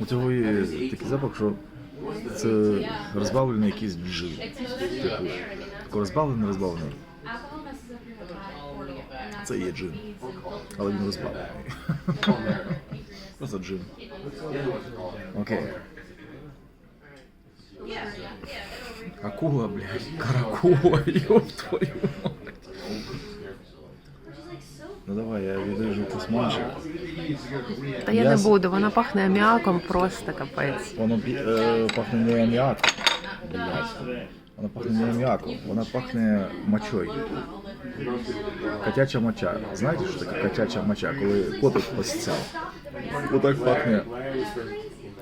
У цього є такий запах, що це розбавлений якийсь джин. Типу, тако розбавлений, розбавлений. Це є джин. Але він розбавлений. Просто джин. Окей. Акула, блядь, каракула, ёб твою мать. Ну давай, я відріжу кусманчик. Та я не М'ясо. буду, вона пахне аміаком просто капець. Воно е, пахне не аміаком. Блядь. Воно пахне не аміаком, вона пахне мочою. Котяча моча. Знаєте, що таке котяча моча, коли котик посіцяв? Отак пахне,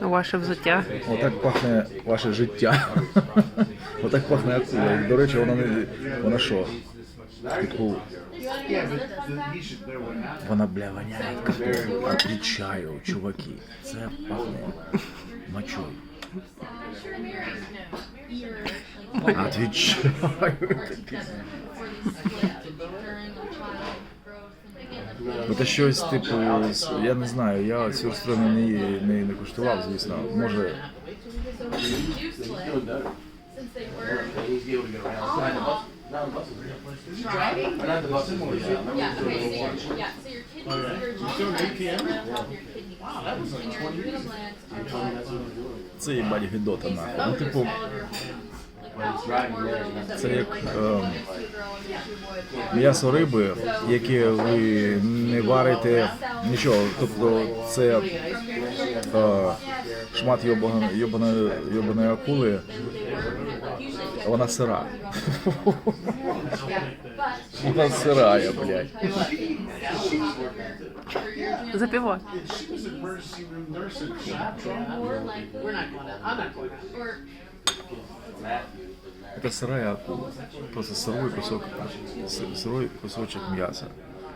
Ваше взуття. отак пахне ваше життя. Отак пахне акула. До речі, вона не. Вона що? Типу, вона, бля, воняє котом. Отвечаю, чуваки. Це пахне мочою. Отвечаю. Ну, Це щось типу, я не знаю, я цю сторону не, не, не куштував, звісно. Може, це їбать гидота нахуй. Ну, типу, це як would. м'ясо риби, яке ви не варите нічого. Тобто це е, шмат йобаної, йобаної акули, вона сира. Вона сирая, блядь. Запівай. More likely. We're not going to. Or Это сырая акула. Просто сырой кусок, с- сырой кусочек мяса.